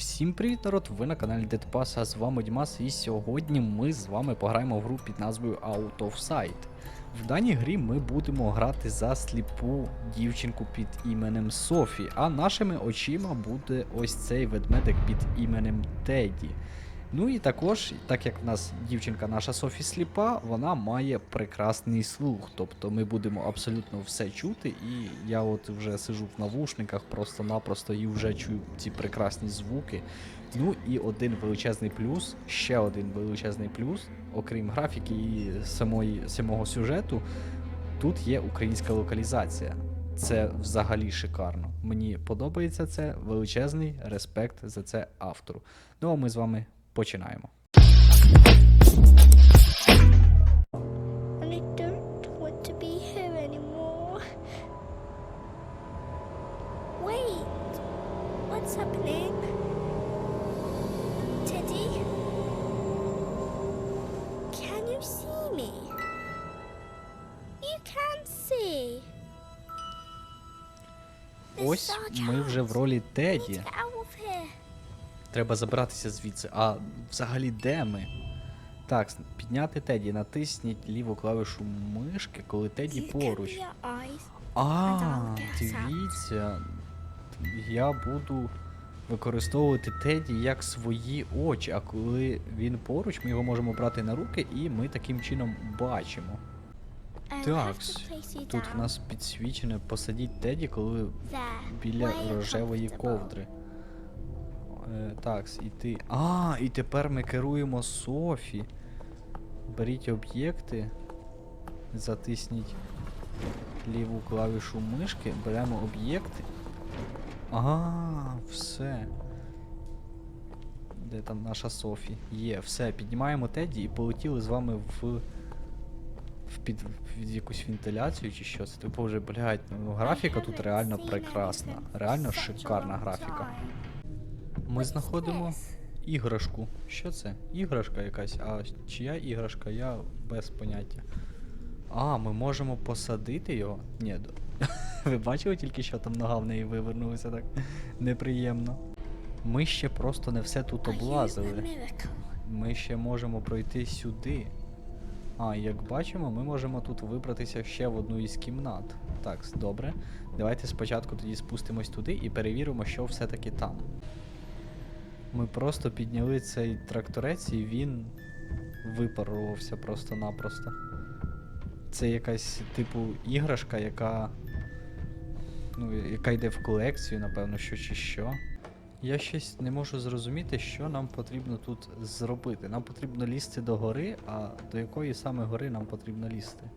Всім привіт, народ! Ви на каналі Дедпас, а з вами Дімас, і сьогодні ми з вами пограємо в гру під назвою Out of Sight. В даній грі ми будемо грати за сліпу дівчинку під іменем Софі, а нашими очима буде ось цей ведмедик під іменем Теді. Ну і також, так як в нас дівчинка наша Софі сліпа, вона має прекрасний слух. Тобто ми будемо абсолютно все чути, і я от вже сижу в навушниках просто-напросто і вже чую ці прекрасні звуки. Ну і один величезний плюс, ще один величезний плюс, окрім графіки і самої, самого сюжету, тут є українська локалізація. Це взагалі шикарно. Мені подобається це. Величезний респект за це автору. Ну а ми з вами починаємо. Ось ми вже в ролі Теді. Треба забратися звідси. А взагалі де ми? Так, підняти Теді. Натисніть ліву клавішу мишки, коли Теді поруч. А, дивіться. Я буду використовувати Теді як свої очі, а коли він поруч, ми його можемо брати на руки і ми таким чином бачимо. I'll Так, тут в нас підсвічене посадіть Теді, коли біля рожевої ковдри. Е, так, і ти. А, і тепер ми керуємо Софі. Беріть об'єкти, затисніть ліву клавішу мишки, беремо об'єкти. Ага, все. Де там наша Софі? Є, все, піднімаємо Теді і полетіли з вами в. В під, в якусь вентиляцію чи що це. Типу вже, блядь, ну графіка тут реально прекрасна. Реально шикарна графіка. Ми знаходимо іграшку. Що це? Іграшка якась. А чия іграшка? Я без поняття. А, ми можемо посадити його? Ні. Ви бачили тільки що там нога в неї вивернулася так неприємно. Ми ще просто не все тут облазили. Ми ще можемо пройти сюди. А, як бачимо, ми можемо тут вибратися ще в одну із кімнат. Так, добре. Давайте спочатку тоді спустимось туди і перевіримо, що все-таки там. Ми просто підняли цей тракторець і він випарувався просто-напросто. Це якась типу іграшка, яка. Ну, яка йде в колекцію, напевно, що чи що. Я щось не можу зрозуміти, що нам потрібно тут зробити. Нам потрібно лізти до гори, а до якої саме гори нам потрібно лізти.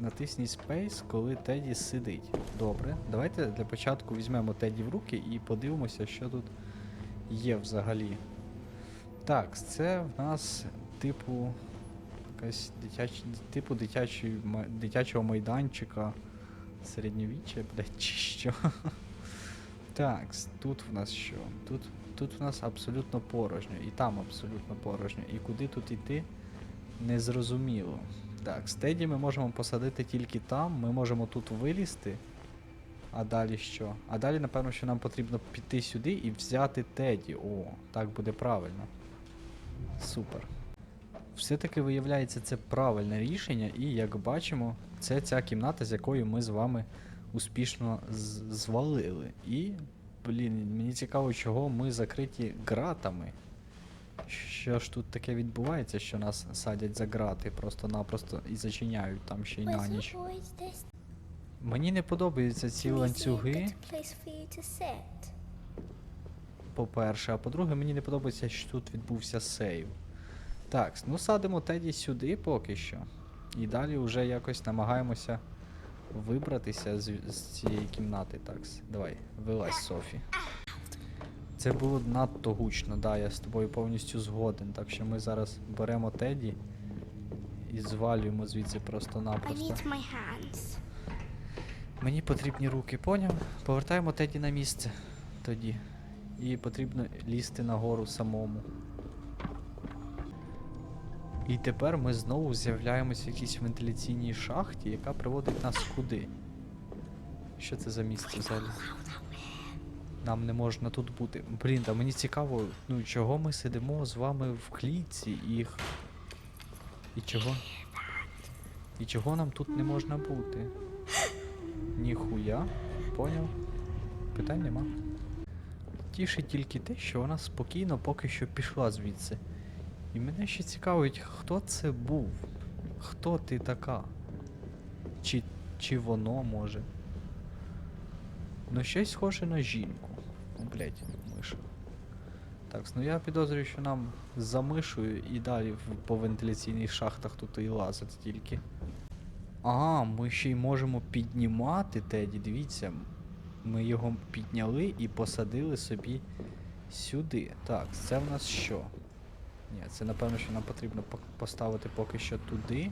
Натисніть Space, коли Теді сидить. Добре. Давайте для початку візьмемо Теді в руки і подивимося, що тут є взагалі. Так, це в нас типу. Якась дитяч... типу дитячої... дитячого майданчика. Середньовіччя, блядь, чи що. Так, тут в нас що? Тут, тут в нас абсолютно порожньо, і там абсолютно порожньо. І куди тут іти, незрозуміло. Так, стеді ми можемо посадити тільки там, ми можемо тут вилізти. А далі що? А далі, напевно, що нам потрібно піти сюди і взяти Теді. О, так буде правильно. Супер. Все-таки виявляється, це правильне рішення, і як бачимо, це ця кімната, з якою ми з вами успішно звалили. І, блін, мені цікаво, чого ми закриті ґратами. Що ж тут таке відбувається, що нас садять за грати просто-напросто і зачиняють там ще й на ніч. Мені не подобаються ці ланцюги, по-перше, а по-друге, мені не подобається, що тут відбувся сейв. Так, ну садимо Теді сюди поки що. І далі вже якось намагаємося вибратися з, з цієї кімнати. Так, давай, вилазь, Софі. Це було надто гучно, да, я з тобою повністю згоден. Так що ми зараз беремо Теді і звалюємо звідси просто-напросто. Мені потрібні руки, поняв? Повертаємо Теді на місце тоді. І потрібно лізти нагору самому. І тепер ми знову з'являємось в якійсь вентиляційній шахті, яка приводить нас куди? Що це за місце взагалі? Нам не можна тут бути. Блін, та мені цікаво, ну чого ми сидимо з вами в клітці їх. І чого? І чого нам тут не можна бути? Ніхуя, поняв? Питань нема. Тішить тільки те, що вона спокійно поки що пішла звідси. І мене ще цікавить, хто це був? Хто ти така? Чи, чи воно може? Ну, щось схоже на жінку. О, блять, миша. Так, ну я підозрюю, що нам за мишою і далі по вентиляційних шахтах тут і лазити тільки. А, ми ще й можемо піднімати Теді, дивіться. Ми його підняли і посадили собі сюди. Так, це в нас що? Ні, це напевно, що нам потрібно поставити поки що туди.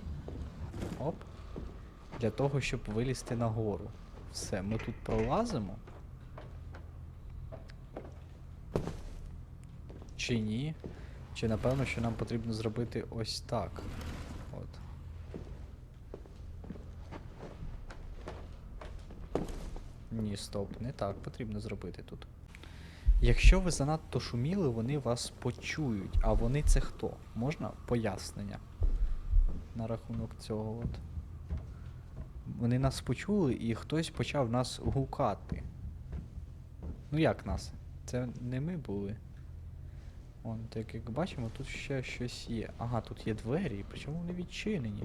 Оп. Для того, щоб вилізти нагору. Все, ми тут пролазимо. Чи ні? Чи напевно, що нам потрібно зробити ось так. От. Ні, стоп, не так потрібно зробити тут. Якщо ви занадто шуміли, вони вас почують. А вони це хто? Можна пояснення на рахунок цього от. Вони нас почули і хтось почав нас гукати. Ну як нас? Це не ми були. Вон, так як бачимо, тут ще щось є. Ага, тут є двері, причому вони відчинені.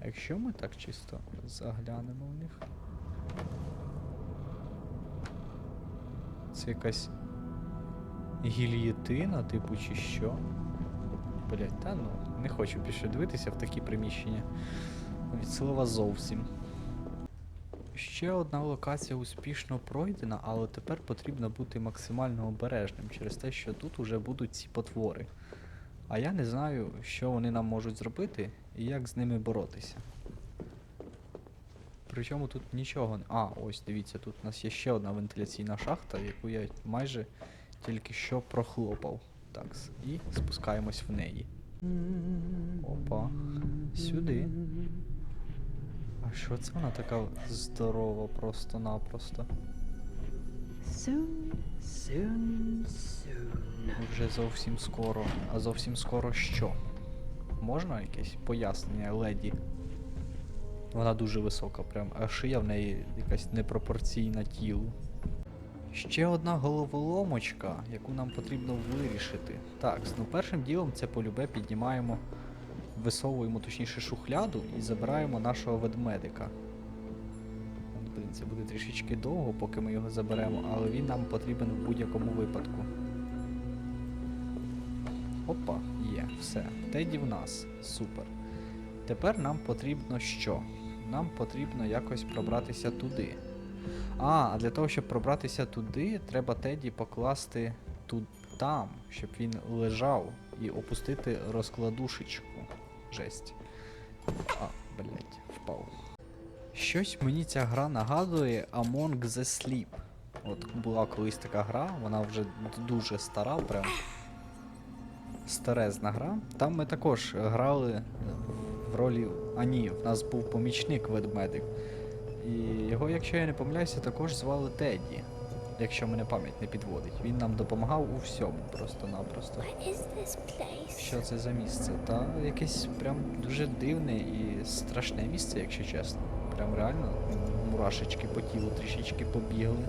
А якщо ми так чисто заглянемо в них. Це якась гільєтина, типу, чи що? Блять, та ну, не хочу більше дивитися в такі приміщення. Від слова зовсім. Ще одна локація успішно пройдена, але тепер потрібно бути максимально обережним через те, що тут уже будуть ці потвори. А я не знаю, що вони нам можуть зробити і як з ними боротися. Причому тут нічого не. А, ось дивіться, тут у нас є ще одна вентиляційна шахта, яку я майже тільки що прохлопав. Так, і спускаємось в неї. Опа. Сюди. А що це вона така здорова просто-напросто? Soon, soon, soon. Вже зовсім скоро. А зовсім скоро що? Можна якесь пояснення леді? Вона дуже висока, прям, а шия в неї якась непропорційна тілу. Ще одна головоломочка, яку нам потрібно вирішити. Так, ну першим ділом це полюбе піднімаємо, висовуємо точніше шухляду і забираємо нашого ведмедика. Блін, це буде трішечки довго, поки ми його заберемо, але він нам потрібен в будь-якому випадку. Опа, є, все. Теді в нас. Супер. Тепер нам потрібно що? Нам потрібно якось пробратися туди. А, а для того, щоб пробратися туди, треба Теді покласти тут там, щоб він лежав і опустити розкладушечку. Жесть. А, блять, впав. Щось мені ця гра нагадує Among the Sleep. От була колись така гра, вона вже дуже стара, прям старезна гра. Там ми також грали в ролі. А ні, в нас був помічник ведмедик. І його, якщо я не помиляюся, також звали Тедді. Якщо мене пам'ять не підводить. Він нам допомагав у всьому просто-напросто. Що це за місце? Та якесь прям дуже дивне і страшне місце, якщо чесно. Прям реально мурашечки по тілу трішечки побігли.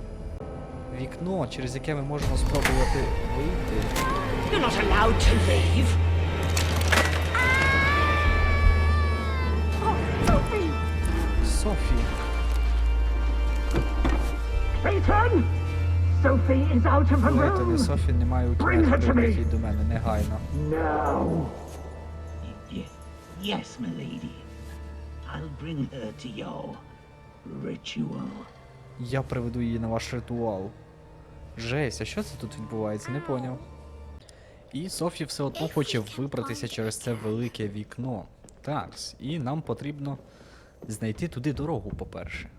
Вікно, через яке ми можемо спробувати вийти. You're not allowed to leave. Sophie is out of the Давайте ви room. Софі немає у Bring her to me. прихід до мене негайно. No. Ye- Yes, milady. I'll bring her to your ritual. Я приведу її на ваш ритуал. Жесть, а що це тут відбувається? Не поняв. І Софі все одно хоче вибратися через це велике вікно. Так, і нам потрібно знайти туди дорогу, по-перше.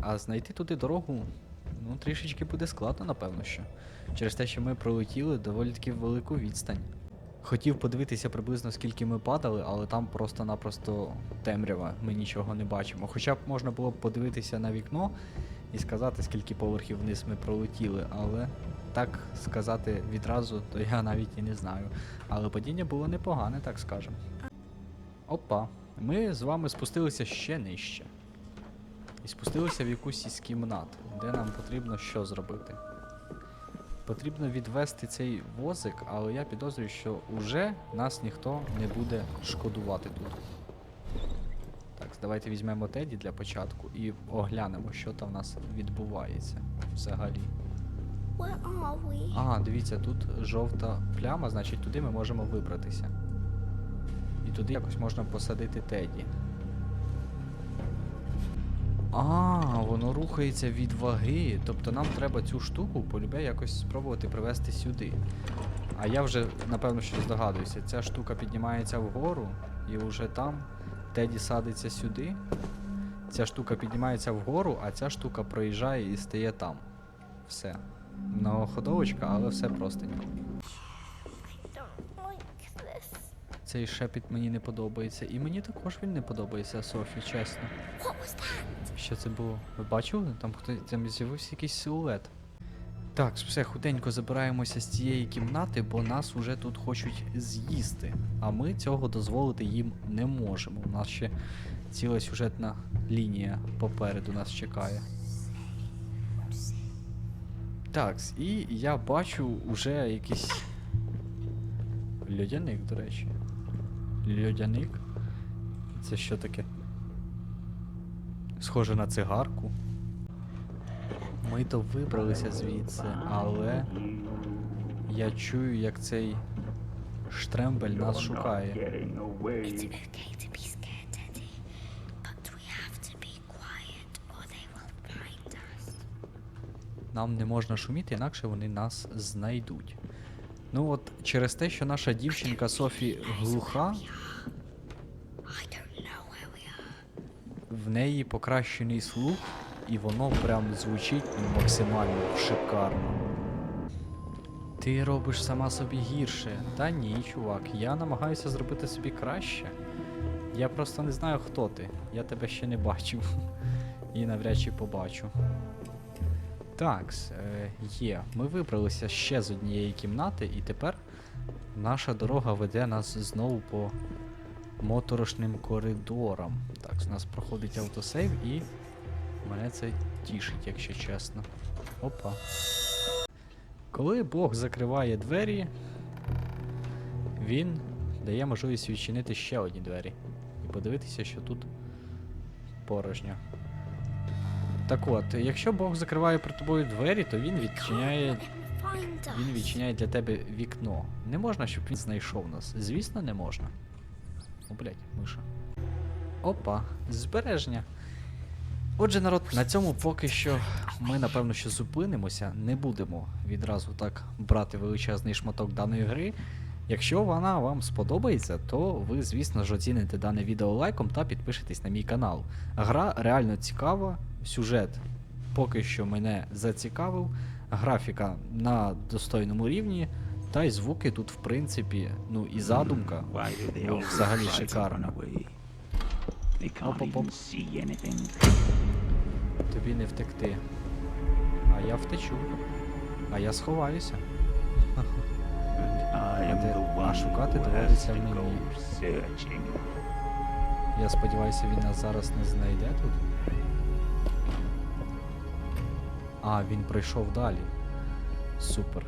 А знайти туди дорогу, ну, трішечки буде складно, напевно, що. Через те, що ми пролетіли доволі таки велику відстань. Хотів подивитися приблизно скільки ми падали, але там просто-напросто темрява, ми нічого не бачимо. Хоча б можна було б подивитися на вікно і сказати, скільки поверхів вниз ми пролетіли, але так сказати відразу, то я навіть і не знаю. Але падіння було непогане, так скажемо. Опа, ми з вами спустилися ще нижче. І спустилися в якусь із кімнат, де нам потрібно що зробити. Потрібно відвести цей возик, але я підозрюю, що уже нас ніхто не буде шкодувати тут. Так, давайте візьмемо Теді для початку і оглянемо, що там в нас відбувається взагалі. А, дивіться, тут жовта пляма, значить туди ми можемо вибратися. І туди якось можна посадити Теді. А, воно рухається від ваги. Тобто нам треба цю штуку полюбе якось спробувати привести сюди. А я вже напевно що здогадуюся. Ця штука піднімається вгору, і вже там Теді садиться сюди. Ця штука піднімається вгору, а ця штука проїжджає і стає там. Все. Многоходовочка, але все простенько. Цей шепіт мені не подобається. І мені також він не подобається, Софі, чесно. Що це було? Ви бачили? Там хто там з'явився якийсь силует. Так, все, худенько забираємося з цієї кімнати, бо нас уже тут хочуть з'їсти. А ми цього дозволити їм не можемо. У нас ще ціла сюжетна лінія попереду нас чекає. Так, і я бачу уже якийсь. Льодяник, до речі. Льодяник? Це що таке? Схоже на цигарку. Ми то вибралися звідси, але я чую, як цей штрембель нас шукає. Нам не можна шуміти, інакше вони нас знайдуть. Ну от через те, що наша дівчинка Софі глуха, в неї покращений слух, і воно прям звучить максимально шикарно. Ти робиш сама собі гірше. Та ні, чувак, я намагаюся зробити собі краще. Я просто не знаю, хто ти. Я тебе ще не бачив. І навряд чи побачу. Так, е, є. Ми вибралися ще з однієї кімнати, і тепер наша дорога веде нас знову по моторошним коридорам. Так, у нас проходить автосейв і мене це тішить, якщо чесно. Опа. Коли Бог закриває двері, він дає можливість відчинити ще одні двері. І подивитися, що тут порожньо. Так от, якщо Бог закриває перед тобою двері, то він відчиняє він відчиняє для тебе вікно. Не можна, щоб він знайшов нас. Звісно, не можна. О, блядь, миша. Опа, збереження. Отже, народ, на цьому поки що ми напевно що зупинимося, не будемо відразу так брати величезний шматок даної гри. Якщо вона вам сподобається, то ви, звісно ж, оціните дане відео лайком та підпишитесь на мій канал. Гра реально цікава, сюжет поки що мене зацікавив, графіка на достойному рівні, та й звуки тут, в принципі, ну і задумка. They Ну, взагалі anything. Тобі не втекти. А я втечу. А я сховаюся. А шукати доводиться мені. Я сподіваюся, він нас зараз не знайде тут. А, він пройшов далі. Супер.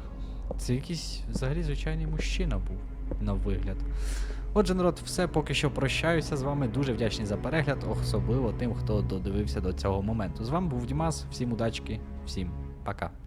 Це якийсь взагалі звичайний мужчина був на вигляд. Отже, народ, все поки що прощаюся з вами. Дуже вдячний за перегляд, особливо тим, хто додивився до цього моменту. З вами був Дімас, всім удачки, всім пока.